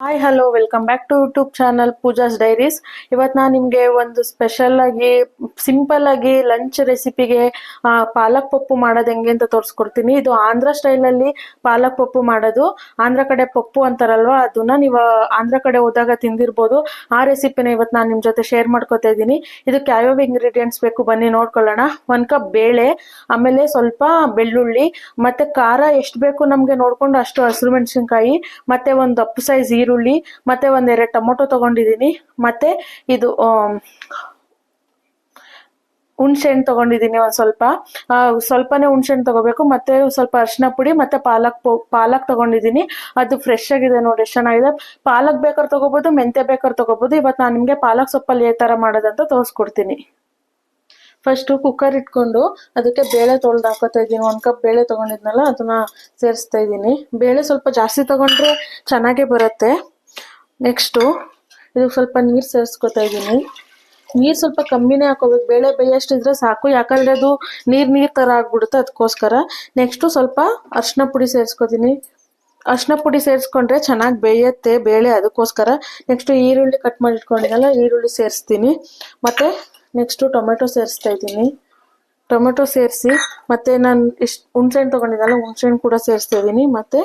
Hi hello welcome back to YouTube channel Pooja's diaries ಇವತ್ತು ನಾನು ನಿಮಗೆ ಒಂದು ಸ್ಪೆಷಲ್ ಆಗಿ ಸಿಂಪಲ್ ಆಗಿ ಲಂಚ್ ರೆಸಿಪಿಗೆ ಪಾಲಕ್ ಪಪ್ಪು ಮಾಡೋದು ಹೆಂಗೆ ಅಂತ ತೋರಿಸ್ಕೊಡ್ತೀನಿ. ಇದು ಆಂಧ್ರ ಸ್ಟೈಲಲ್ಲಿ ಪಾಲಕ್ ಪಪ್ಪು ಮಾಡೋದು. ಆಂಧ್ರ ಕಡೆ ಪಪ್ಪು ಅಂತಾರಲ್ವಾ, ಅದನ್ನ ನೀವು ಆಂಧ್ರ ಕಡೆ ಹೋದಾಗ ತಿಂದಿರ್ಬೋದು. ಆ ರೆಸಿಪಿನ ಇವತ್ತು ನಾನು ನಿಮ್ಮ ಜೊತೆ ಶೇರ್ ಮಾಡ್ಕೊತಾ ಇದ್ದೀನಿ. ಇದಕ್ಕೆ ಯಾವ್ಯಾವ ಇಂಗ್ರೀಡಿಯೆಂಟ್ಸ್ ಬೇಕು ಬನ್ನಿ ನೋಡ್ಕೊಳ್ಳೋಣ. ಒಂದು ಕಪ್ ಬೇಳೆ, ಆಮೇಲೆ ಸ್ವಲ್ಪ ಬೆಳ್ಳುಳ್ಳಿ, ಮತ್ತೆ ಖಾರ ಎಷ್ಟು ಬೇಕು ನಮಗೆ ನೋಡ್ಕೊಂಡು ಅಷ್ಟು ಹಸಿರು ಮೆಣಸಿನ್ಕಾಯಿ, ಮತ್ತೆ ಒಂದು ಅಪ್ಪು ಸೈಜ್ ಮತ್ತೆ ಒಂದೆರಡು ಟೊಮೊಟೊ ತಗೊಂಡಿದ್ದೀನಿ ಮತ್ತೆ ಇದು ಹುಣ್ಸೆಹಣ್ಣು ತಗೊಂಡಿದ್ದೀನಿ ಒಂದು ಸ್ವಲ್ಪ. ಸ್ವಲ್ಪನೇ ಹುಣ್ಸೆಹಣ್ಣು ತಗೋಬೇಕು, ಮತ್ತೆ ಸ್ವಲ್ಪ ಅರಿಶಿನ ಪುಡಿ, ಮತ್ತೆ ಪಾಲಕ್ ಪಾಲಕ್ ತೊಗೊಂಡಿದ್ದೀನಿ ಅದು ಫ್ರೆಶ್ ಆಗಿದೆ ನೋಡಿ ಚೆನ್ನಾಗಿದೆ. ಪಾಲಕ್ ಬೇಕಾದ್ರೆ ತೊಗೋಬೋದು, ಮೆಂತ್ಯ ಬೇಕಾದ್ರೆ ತೊಗೋಬೋದು. ಇವತ್ತು ನಾನು ನಿಮಗೆ ಪಾಲಕ್ ಸೊಪ್ಪಲ್ಲಿ ಯಾವ ಥರ ಮಾಡೋದಂತ ತೋರಿಸ್ಕೊಡ್ತೀನಿ. ಫಸ್ಟು ಕುಕ್ಕರ್ ಇಟ್ಕೊಂಡು ಅದಕ್ಕೆ ಬೇಳೆ ತೊಳೆದು ಹಾಕೋತಾ ಇದ್ದೀನಿ. ಒಂದು ಕಪ್ ಬೇಳೆ ತೊಗೊಂಡಿದ್ನಲ್ಲ, ಅದನ್ನ ಸೇರಿಸ್ತಾ ಇದ್ದೀನಿ. ಬೇಳೆ ಸ್ವಲ್ಪ ಜಾಸ್ತಿ ತಗೊಂಡ್ರೆ ಚೆನ್ನಾಗೇ ಬರುತ್ತೆ. ನೆಕ್ಸ್ಟು ಇದಕ್ಕೆ ಸ್ವಲ್ಪ ನೀರು ಸೇರಿಸ್ಕೊತಾ ಇದ್ದೀನಿ. ನೀರು ಸ್ವಲ್ಪ ಕಮ್ಮಿನೇ ಹಾಕೋಬೇಕು. ಬೇಳೆ ಬೇಯಷ್ಟಿದ್ರೆ ಸಾಕು. ಯಾಕಂದ್ರೆ ಅದು ನೀರು ನೀರು ಥರ ಆಗ್ಬಿಡುತ್ತೆ ಅದಕ್ಕೋಸ್ಕರ ನೆಕ್ಸ್ಟು ಸ್ವಲ್ಪ ಅರಿಶಿನ ಪುಡಿ ಸೇರಿಸ್ಕೊತೀನಿ. ಅರಿಶಿನ ಪುಡಿ ಸೇರಿಸ್ಕೊಂಡ್ರೆ ಚೆನ್ನಾಗಿ ಬೇಯತ್ತೆ ಬೇಳೆ ಅದಕ್ಕೋಸ್ಕರ. ನೆಕ್ಸ್ಟು ಈರುಳ್ಳಿ ಕಟ್ ಮಾಡಿ ಇಟ್ಕೊಂಡಿದ್ದಲ್ಲ ಈರುಳ್ಳಿ ಸೇರಿಸ್ತೀನಿ. ಮತ್ತು ನೆಕ್ಸ್ಟು ಟೊಮೆಟೊ ಸೇರಿಸ್ತಾ ಇದ್ದೀನಿ. ಟೊಮೆಟೊ ಸೇರಿಸಿ, ಮತ್ತು ನಾನು ಇಷ್ಟು ಹುಣ್ಸೆಹಣ್ಣು ತೊಗೊಂಡಿದ್ದಲ್ಲ ಹುಣ್ಸೆಹಣ್ಣು ಕೂಡ ಸೇರಿಸ್ತಾ ಇದ್ದೀನಿ. ಮತ್ತು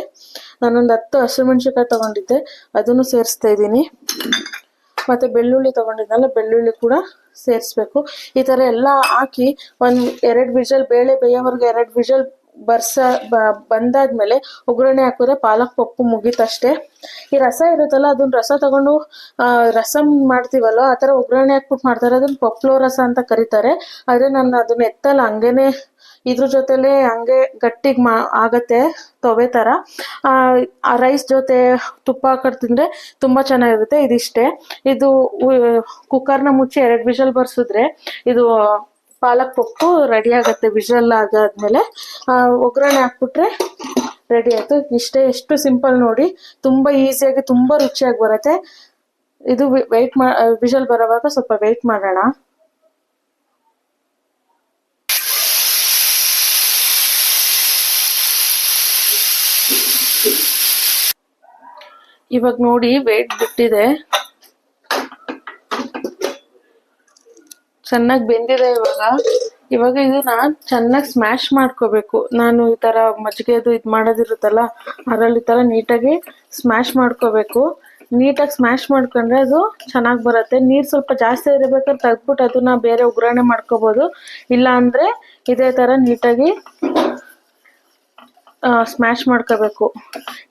ನಾನೊಂದು ಹತ್ತು ಹಸಿಮೆಣ್ಸಿನ್ಕಾಯಿ ತೊಗೊಂಡಿದ್ದೆ, ಅದನ್ನು ಸೇರಿಸ್ತಾ ಇದ್ದೀನಿ. ಮತ್ತು ಬೆಳ್ಳುಳ್ಳಿ ತೊಗೊಂಡಿದ್ದಲ್ಲ ಬೆಳ್ಳುಳ್ಳಿ ಕೂಡ ಸೇರಿಸ್ಬೇಕು. ಈ ಥರ ಎಲ್ಲ ಹಾಕಿ ಒಂದು ಎರಡು ವಿಷಲ್, ಬೇಳೆ ಬೇಯೋವರೆಗೆ ಎರಡು ವಿಷಲ್ ಬರ್ಸ ಬಂದಾದ್ಮೇಲೆ, ಒಗ್ಗರಣೆ ಹಾಕಿದ್ರೆ ಪಾಲಕ್ ಪಪ್ಪು ಮುಗೀತಷ್ಟೇ. ಈ ರಸ ಇರುತ್ತಲ್ಲ, ಅದನ್ನ ರಸ ತಗೊಂಡು ರಸಂ ಮಾಡ್ತೀವಲ್ಲ ಆ ಥರ ಒಗ್ಗರಣೆ ಹಾಕ್ಬಿಟ್ಟು ಮಾಡ್ತಾರೆ. ಅದನ್ನ ಪಪ್ಲೋ ರಸ ಅಂತ ಕರೀತಾರೆ. ಆದರೆ ನಾನು ಅದನ್ನ ಎತ್ತಲ್ಲ. ಹಂಗೇನೆ ಇದ್ರ ಜೊತೆಲೆ ಹಂಗೆ ಗಟ್ಟಿಗೆ ಮಾ, ಆಗತ್ತೆ ತೊವೆ ಥರ ಆ ರೈಸ್ ಜೊತೆ ತುಪ್ಪ ಹಾಕೊಂಡು ತಿಂದರೆ ತುಂಬ ಚೆನ್ನಾಗಿರುತ್ತೆ ಇದಿಷ್ಟೇ. ಇದು ಕುಕ್ಕರ್ನ ಮುಚ್ಚಿ ಎರಡು ವಿಷಲ್ ಬರ್ಸಿದ್ರೆ ಇದು ಪಾಲಕ್ ಪಪ್ಪು ರೆಡಿ ಆಗುತ್ತೆ ವಿಷಲ್ ಆಗಾದ್ಮೇಲೆ. ಒಗ್ಗರಣೆ ಹಾಕ್ಬಿಟ್ರೆ ರೆಡಿ ಆಯ್ತು. ಇಷ್ಟೇ, ಎಷ್ಟು ಸಿಂಪಲ್ ನೋಡಿ. ತುಂಬ ಈಸಿಯಾಗಿ ತುಂಬ ರುಚಿಯಾಗಿ ಬರುತ್ತೆ. ಇದು ವೆಯ್ಟ್ ಮಾ ವಿಷಲ್ ಬರೋವಾಗ ಸ್ವಲ್ಪ ವೆಯ್ಟ್ ಮಾಡೋಣ. ಇವಾಗ ನೋಡಿ ವೇಟ್ ಬಿಟ್ಟಿದೆ. ಚೆನ್ನಾಗಿ ಬೆಂದಿದೆ ಇವಾಗ. ಇವಾಗ ಇದನ್ನ ಚೆನ್ನಾಗಿ ಸ್ಮ್ಯಾಶ್ ಮಾಡ್ಕೋಬೇಕು. ನಾನು ಈ ತರ ಮಜ್ಜಿಗೆದು ಇದು ಮಾಡೋದಿರುತ್ತಲ್ಲ, ಅದರಲ್ಲಿ ತರ ನೀಟಾಗಿ ಸ್ಮ್ಯಾಶ್ ಮಾಡ್ಕೋಬೇಕು. ನೀಟಾಗಿ ಸ್ಮ್ಯಾಶ್ ಮಾಡ್ಕೊಂಡ್ರೆ ಅದು ಚೆನ್ನಾಗಿ ಬರುತ್ತೆ. ನೀರು ಸ್ವಲ್ಪ ಜಾಸ್ತಿ ಇರಬೇಕಾದ್ರೆ ತೆಗ್ದ್ಬಿಟ್ಟು ಅದನ್ನ ಬೇರೆ ಒಗ್ಗರಣೆ ಮಾಡ್ಕೋಬೋದು. ಇಲ್ಲ ಅಂದ್ರೆ ಇದೇ ಥರ ನೀಟಾಗಿ ಸ್ಮ್ಯಾಶ್ ಮಾಡ್ಕೋಬೇಕು.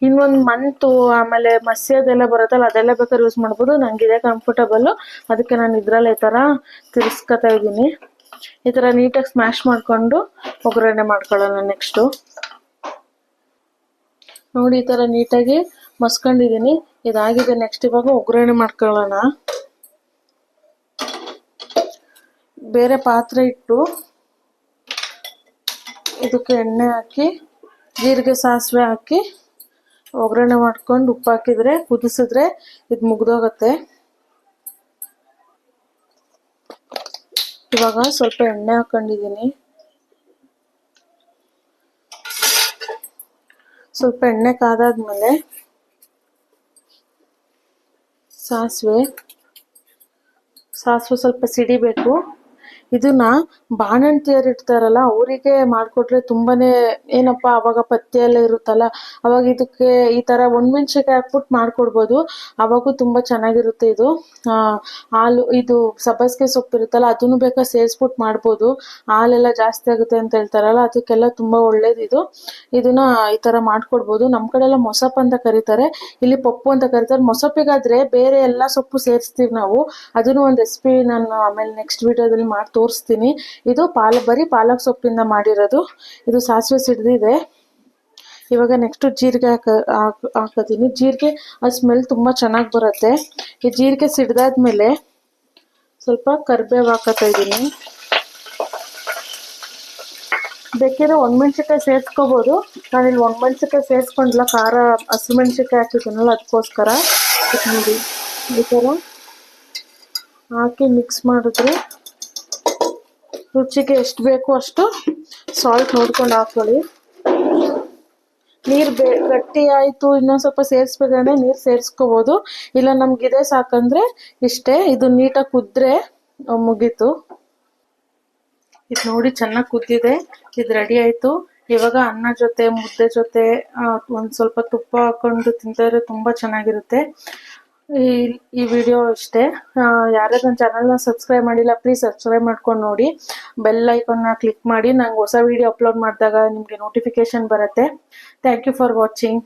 ಇನ್ನೊಂದು ಮಂತು, ಆಮೇಲೆ ಮಸ್ಯದೆಲ್ಲ ಬರುತ್ತಲ್ಲ, ಅದೆಲ್ಲ ಬೇಕಾದ್ರೆ ಯೂಸ್ ಮಾಡ್ಬೋದು. ನನಗೆ ಇದೇ ಕಂಫರ್ಟಬಲ್ಲು ಅದಕ್ಕೆ ನಾನು ಇದ್ರಲ್ಲೇ ಈ ಥರ ತಿರ್ಸ್ಕೊತಾ ಇದ್ದೀನಿ. ಈ ಥರ ನೀಟಾಗಿ ಸ್ಮ್ಯಾಶ್ ಮಾಡಿಕೊಂಡು ಒಗ್ಗರಣೆ ಮಾಡ್ಕೊಳ್ಳೋಣ ನೆಕ್ಸ್ಟು ನೋಡಿ ಈ ಥರ ನೀಟಾಗಿ ಮಸ್ಕೊಂಡಿದ್ದೀನಿ ಇದಾಗಿದೆ ನೆಕ್ಸ್ಟ್ ಇವಾಗ ಒಗ್ಗರಣೆ ಮಾಡ್ಕೊಳ್ಳೋಣ. ಬೇರೆ ಪಾತ್ರೆ ಇಟ್ಟು ಇದಕ್ಕೆ ಎಣ್ಣೆ ಹಾಕಿ, ಜೀರಿಗೆ ಸಾಸಿವೆ ಹಾಕಿ, ಒಗ್ಗರಣೆ ಮಾಡ್ಕೊಂಡು ಉಪ್ಪು ಹಾಕಿದ್ರೆ, ಕುದಿಸಿದ್ರೆ ಇದು ಮುಗ್ದೋಗತ್ತೆ. ಇವಾಗ ಸ್ವಲ್ಪ ಎಣ್ಣೆ ಹಾಕೊಂಡಿದ್ದೀನಿ ಸ್ವಲ್ಪ ಎಣ್ಣೆ ಕಾದಾದ್ಮೇಲೆ ಸಾಸಿವೆ ಸಾಸಿವೆ ಸ್ವಲ್ಪ ಸಿಡಿಬೇಕು ಇದನ್ನ ಬಾಣಂತಿಯರು ಇರ್ತಾರಲ್ಲ ಅವರಿಗೆ ಮಾಡಿಕೊಟ್ರೆ ತುಂಬಾನೇ ಏನಪ್ಪ ಅವಾಗ ಪಥ್ಯ ಎಲ್ಲ ಇರುತ್ತಲ್ಲ, ಅವಾಗ ಇದಕ್ಕೆ ಈ ಥರ ಒಣಮೆಣ್ಸಿನ್ಕಾಯಿ ಹಾಕ್ಬಿಟ್ಟು ಮಾಡ್ಕೊಡ್ಬೋದು. ಅವಾಗೂ ತುಂಬಾ ಚೆನ್ನಾಗಿರುತ್ತೆ ಇದು. ಹಾಲು, ಇದು ಸಬ್ಬಸಿಗೆ ಸೊಪ್ಪು ಇರುತ್ತಲ್ಲ, ಅದನ್ನು ಬೇಕಾ ಸೇರಿಸ್ಬಿಟ್ಟು ಮಾಡ್ಬೋದು. ಹಾಲೆಲ್ಲ ಜಾಸ್ತಿ ಆಗುತ್ತೆ ಅಂತ ಹೇಳ್ತಾರಲ್ಲ, ಅದಕ್ಕೆಲ್ಲ ತುಂಬಾ ಒಳ್ಳೇದು ಇದು. ಇದನ್ನ ಈ ತರ ಮಾಡ್ಕೊಡ್ಬೋದು. ನಮ್ಮ ಕಡೆ ಎಲ್ಲ ಮೊಸಪ್ಪು ಅಂತ ಕರೀತಾರೆ. ಇಲ್ಲಿ ಪಪ್ಪು ಅಂತ ಕರೀತಾರೆ. ಮೊಸಪ್ಪಿಗಾದ್ರೆ ಬೇರೆ ಎಲ್ಲ ಸೊಪ್ಪು ಸೇರಿಸ್ತೀವಿ ನಾವು. ಅದನ್ನು ಒಂದು ರೆಸಿಪಿ ನಾನು ಆಮೇಲೆ ನೆಕ್ಸ್ಟ್ ವಿಡಿಯೋದಲ್ಲಿ ಮಾಡಿ ತೋರಿಸ್ತೀನಿ. ಇದು ಪಾಲ, ಬರೀ ಪಾಲಕ್ ಸೊಪ್ಪಿಂದ ಮಾಡಿರೋದು. ಇದು ಸಾಸಿವೆ ಸಿಡ್ದಿದೆ. ಇವಾಗ ನೆಕ್ಸ್ಟ್ ಜೀರಿಗೆ ಹಾಕ, ಹಾಕ್, ಹಾಕೋತೀನಿ. ಜೀರಿಗೆ, ಆ ಸ್ಮೆಲ್ ತುಂಬ ಚೆನ್ನಾಗಿ ಬರುತ್ತೆ. ಈ ಜೀರಿಗೆ ಸಿಡ್ದಾದ್ಮೇಲೆ ಸ್ವಲ್ಪ ಕರಿಬೇವು ಇದೀನಿ ಇದ್ದೀನಿ. ಬೇಕಿದ್ರೆ ಒಣಮೆಣ್ಸಿನ್ಕಾಯಿ ಸೇರಿಸ್ಕೋಬೋದು. ನಾನಿಲ್ಲಿ ಒಣಮೆಣ್ಸಿನ್ಕಾಯಿ ಸೇರಿಸ್ಕೊಂಡಿಲ್ಲ ಖಾರ ಹಸಿಮೆಣ್ಸಿನ್ಕಾಯಿ ಹಾಕಿದ್ದೀನಲ್ಲ ಅದಕ್ಕೋಸ್ಕರ ಈ ಥರ ಹಾಕಿ ಮಿಕ್ಸ್ ಮಾಡಿದ್ರೆ ರುಚಿಗೆ ಎಷ್ಟು ಬೇಕೋ ಅಷ್ಟು ಸಾಲ್ಟ್ ನೋಡ್ಕೊಂಡು ಹಾಕೊಳ್ಳಿ. ನೀರು ಬೇ ಗಟ್ಟಿ ಆಯಿತು, ಇನ್ನೊಂದು ಸ್ವಲ್ಪ ಸೇರಿಸ್ಬೇಕಂದ್ರೆ ನೀರು ಸೇರಿಸ್ಕೋಬೋದು. ಇಲ್ಲ ನಮ್ಗೆ ಇದೇ ಸಾಕಂದ್ರೆ ಇಷ್ಟೇ. ಇದು ನೀಟಾಗಿ ಕುದ್ರೆ ಮುಗೀತು. ಇದು ನೋಡಿ ಚೆನ್ನಾಗಿ ಕುದ್ದಿದೆ. ಇದು ರೆಡಿ ಆಯಿತು. ಇವಾಗ ಅನ್ನ ಜೊತೆ, ಮುದ್ದೆ ಜೊತೆ ಒಂದು ಸ್ವಲ್ಪ ತುಪ್ಪ ಹಾಕೊಂಡು ತಿಂತಾರೆ ತುಂಬ ಚೆನ್ನಾಗಿರುತ್ತೆ. ಈ ಈ ವಿಡಿಯೋ ಅಷ್ಟೇ. ಯಾರ್ಯಾರು ನನ್ನ ಚಾನಲ್ನ ಸಬ್ಸ್ಕ್ರೈಬ್ ಮಾಡಿಲ್ಲ ಪ್ಲೀಸ್ ಸಬ್ಸ್ಕ್ರೈಬ್ ಮಾಡ್ಕೊಂಡು ನೋಡಿ. ಬೆಲ್ ಐಕಾನ್ನ ಕ್ಲಿಕ್ ಮಾಡಿ. ನಂಗೆ ಹೊಸ ವಿಡಿಯೋ ಅಪ್ಲೋಡ್ ಮಾಡಿದಾಗ ನಿಮಗೆ ನೋಟಿಫಿಕೇಶನ್ ಬರುತ್ತೆ. Thank you for watching